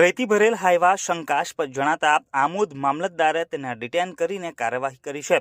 રેતી ભરેલ હાઈવા શંકાસ્પદ જણાતા આમોદ મામલતદારે તેને ડિટેન કરીને કાર્યવાહી કરી છે.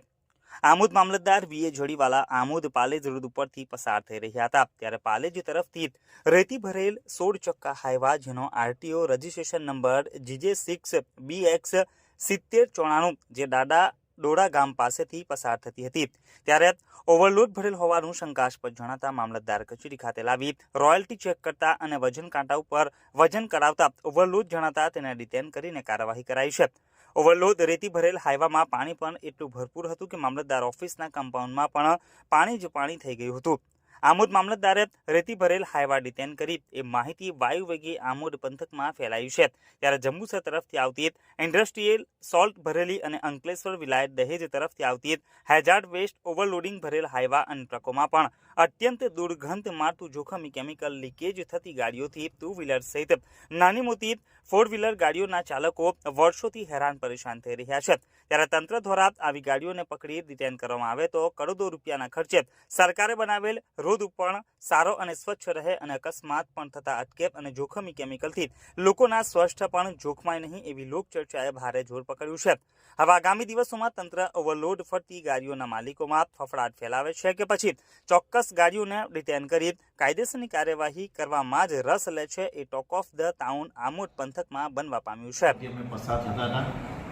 આમોદ મામલતદાર V A Jodiwala Amod Palej road ઉપરથી પસાર થઈ રહ્યા હતા. ત્યારે પાલેજ તરફથી રેતી ભરેલ સોળ ચક્કા હાઈવા, જેનો RTO registration number GJ six B X સિત્તેર ચોણાણું, જે દાડા ડોડા ગામ પાસેથી પસાર થતી હતી. ત્યારે ઓવરલોડ ભરેલ હોવાનું શંકાસ્પદ જણાતા મામલતદાર કચેરી ખાતે લાવી રોયલ્ટી ચેક કરતા અને વજન કાંટા ઉપર વજન કરાવતા ઓવરલોડ જણાતા તેને ડિટેન કરીને કાર્યવાહી કરાઈ છે. ઓવરલોડ રેતી ભરેલ હાઈવામાં પાણી પણ એટલું ભરપૂર હતું કે મામલતદાર ઓફિસના કમ્પાઉન્ડમાં પણ પાણી જ પાણી થઈ ગયું હતું. આમોદ મામલતદારે રેતી ભરેલ હાઈવા ડિટેન કરી એ માહિતી વાયુવેગી આમોદ પંથકમાં ફેલાયું છે. ત્યારે જંબુસર તરફથી આવતી ઇન્ડસ્ટ્રીયલ સોલ્ટ ભરેલી અને અંકલેશ્વર વિલાયત દહેજ તરફથી આવતી હેઝાર્ડ વેસ્ટ ઓવરલોડિંગ ભરેલ હાઈવા અને ટ્રકોમાં પણ અત્યંત દુર્ગંધ મારતું જોખમી કેમિકલ લીકેજ થતી ગાડીઓથી ટુ વ્હીલર સહિત નાની મોટી ફોર વ્હીલર ગાડીઓના ચાલકો વર્ષોથી હેરાન પરેશાન થઈ રહ્યા છે. ત્યારે તંત્ર દ્વારા આવી ગાડીઓને પકડી ડિટેન કરવામાં આવે તો કરોડો રૂપિયાના ખર્ચે સરકારે બનાવેલ રોડ પણ સારો અને સ્વચ્છ રહે અને અકસ્માત પણ થતા અટકેપ અને જોખમી કેમિકલથી લોકોના સ્વાસ્થ્ય પણ જોખમાય નહીં એવી લોકચર્ચાએ ભારે જોર પકડ્યું છે. હવે આગામી દિવસોમાં તંત્ર ઓવરલોડ ફરતી ગાડીઓના માલિકોમાં ફફડાટ ફેલાવે છે કે પછી ચોક્કસ ગાડીઓને ડિટેન કરી કાયદેસરની કાર્યવાહી કરવામાં જ રસ લે છે એ talk of the town Amod પંથકમાં બનવા પામ્યું છે.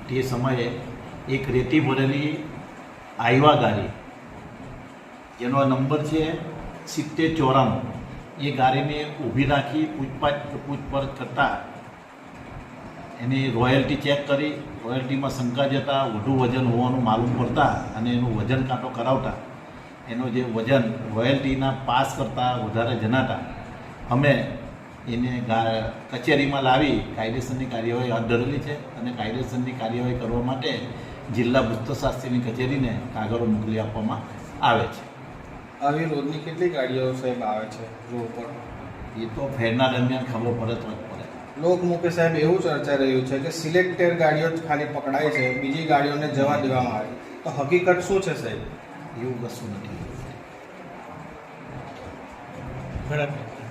તે સમયે એક રેતી ભરેલી આઈવા ગાડી, જેનો નંબર છે સિત્તેર ચોરાણું એ ગાડીને ઊભી રાખી પૂછપાછ પૂછપરછ કરતાં એની રોયલ્ટી ચેક કરી. રોયલ્ટીમાં શંકા જતા વધુ વજન હોવાનું માલુમ પડતા અને એનું વજન કાંટો કરાવતા એનો જે વજન રોયલ્ટીના પાસ કરતાં વધારે જણાતા. અમે એને કચેરીમાં લાવી કાયદેસરની કાર્યવાહી હાથ ધરેલી છે અને કાયદેસરની કાર્યવાહી કરવા માટે જિલ્લા ભૂસ્તશાસ્ત્રીની કચેરીને કાગળો મોકલી આપવામાં આવે છે. આવી રોજની કેટલી ગાડીઓ સાહેબ આવે છે રોડ પર એ તો ફેરના દરમિયાન ખબર પડે તો પડે. પડે લોકમુખે સાહેબ એવું ચર્ચા રહ્યું છે કે સિલેક્ટેડ ગાડીઓ જ ખાલી પકડાય છે બીજી ગાડીઓને જવા દેવામાં આવે તો હકીકત શું છે સાહેબ? એવું કશું નથી. બરાબર